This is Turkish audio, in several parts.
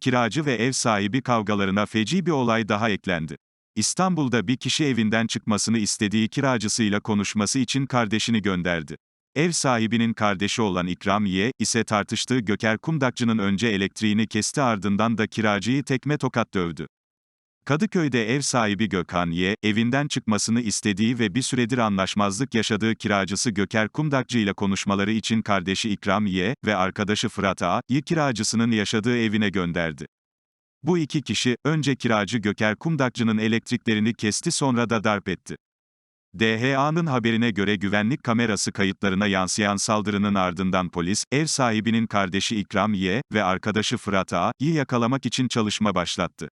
kiracı ve ev sahibi kavgalarına feci bir olay daha eklendi. İstanbul'da bir kişi evinden çıkmasını istediği kiracısıyla konuşması için kardeşini gönderdi. Ev sahibinin kardeşi olan İkram Y, ise tartıştığı Göker Kumdakçı'nın önce elektriğini kesti ardından da kiracıyı tekme tokat dövdü. Kadıköy'de ev sahibi Gökhan Y, evinden çıkmasını istediği ve bir süredir anlaşmazlık yaşadığı kiracısı Göker Kumdakçı ile konuşmaları için kardeşi İkram Y ve arkadaşı Fırat A.'yı kiracısının yaşadığı evine gönderdi. Bu iki kişi, önce kiracı Göker Kumdakçı'nın elektriklerini kesti sonra da darp etti. DHA'nın haberine göre güvenlik kamerası kayıtlarına yansıyan saldırının ardından polis, ev sahibinin kardeşi İkram Y ve arkadaşı Fırat A.'yı yakalamak için çalışma başlattı.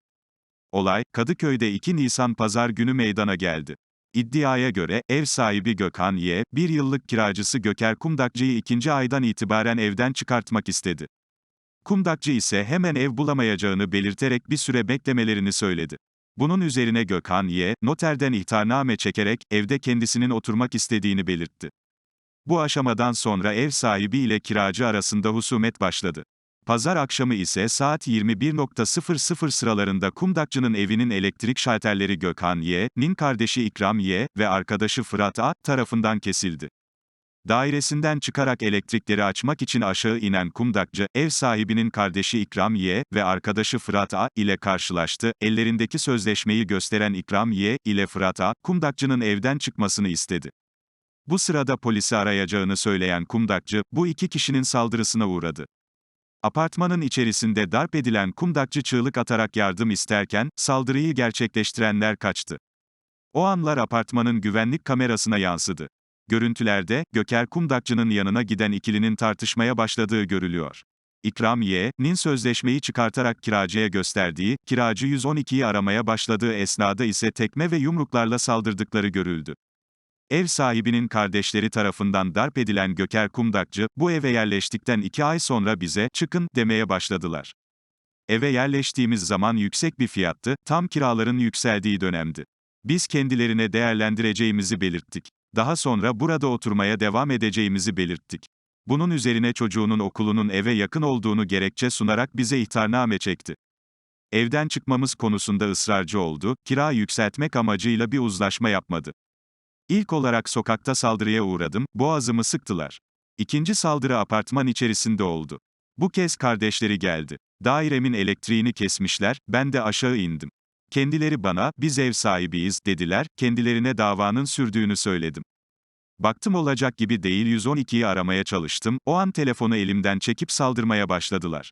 Olay, Kadıköy'de 2 Nisan pazar günü meydana geldi. İddiaya göre, ev sahibi Gökhan Y, bir yıllık kiracısı Göker Kumdakçı'yı ikinci aydan itibaren evden çıkartmak istedi. Kumdakçı ise hemen ev bulamayacağını belirterek bir süre beklemelerini söyledi. Bunun üzerine Gökhan Y, noterden ihtarname çekerek, evde kendisinin oturmak istediğini belirtti. Bu aşamadan sonra ev sahibi ile kiracı arasında husumet başladı. Pazar akşamı ise saat 21.00 sıralarında Kumdakçı'nın evinin elektrik şalterleri Gökhan Y.'nin kardeşi İkram Y. ve arkadaşı Fırat A. tarafından kesildi. Dairesinden çıkarak elektrikleri açmak için aşağı inen Kumdakçı, ev sahibinin kardeşi İkram Y. ve arkadaşı Fırat A. ile karşılaştı. Ellerindeki sözleşmeyi gösteren İkram Y. ile Fırat A. Kumdakçı'nın evden çıkmasını istedi. Bu sırada polisi arayacağını söyleyen Kumdakçı, bu iki kişinin saldırısına uğradı. Apartmanın içerisinde darp edilen kumdakçı çığlık atarak yardım isterken, saldırıyı gerçekleştirenler kaçtı. O anlar apartmanın güvenlik kamerasına yansıdı. Görüntülerde, Göker Kumdakçı'nın yanına giden ikilinin tartışmaya başladığı görülüyor. İkram Y.'nin sözleşmeyi çıkartarak kiracıya gösterdiği, kiracı 112'yi aramaya başladığı esnada ise tekme ve yumruklarla saldırdıkları görüldü. Ev sahibinin kardeşleri tarafından darp edilen Göker Kumdakçı, bu eve yerleştikten iki ay sonra bize, çıkın, demeye başladılar. Eve yerleştiğimiz zaman yüksek bir fiyattı, tam kiraların yükseldiği dönemdi. Biz kendilerine değerlendireceğimizi belirttik. Daha sonra burada oturmaya devam edeceğimizi belirttik. Bunun üzerine çocuğunun okulunun eve yakın olduğunu gerekçe sunarak bize ihtarname çekti. Evden çıkmamız konusunda ısrarcı oldu, kira yükseltmek amacıyla bir uzlaşma yapmadı. İlk olarak sokakta saldırıya uğradım, boğazımı sıktılar. İkinci saldırı apartman içerisinde oldu. Bu kez kardeşleri geldi. Dairemin elektriğini kesmişler, ben de aşağı indim. Kendileri bana, biz ev sahibiyiz, dediler, kendilerine davanın sürdüğünü söyledim. Baktım olacak gibi değil 112'yi aramaya çalıştım, o an telefonu elimden çekip saldırmaya başladılar.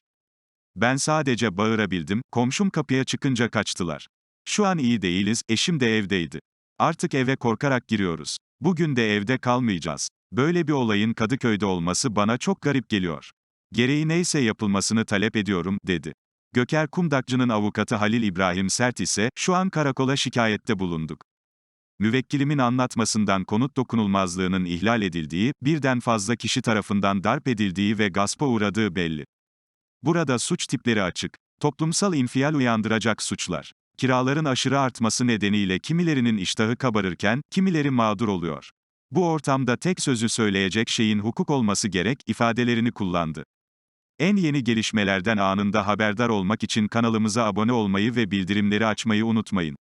Ben sadece bağırabildim, komşum kapıya çıkınca kaçtılar. Şu an iyi değiliz, eşim de evdeydi. Artık eve korkarak giriyoruz. Bugün de evde kalmayacağız. Böyle bir olayın Kadıköy'de olması bana çok garip geliyor. Gereği neyse yapılmasını talep ediyorum, dedi. Göker Kumdakçı'nın avukatı Halil İbrahim Sert ise, şu an karakola şikayette bulunduk. Müvekkilimin anlatmasından konut dokunulmazlığının ihlal edildiği, birden fazla kişi tarafından darp edildiği ve gaspa uğradığı belli. Burada suç tipleri açık. Toplumsal infial uyandıracak suçlar. Kiraların aşırı artması nedeniyle kimilerinin iştahı kabarırken, kimileri mağdur oluyor. Bu ortamda tek sözü söyleyecek şeyin hukuk olması gerek, ifadelerini kullandı. En yeni gelişmelerden anında haberdar olmak için kanalımıza abone olmayı ve bildirimleri açmayı unutmayın.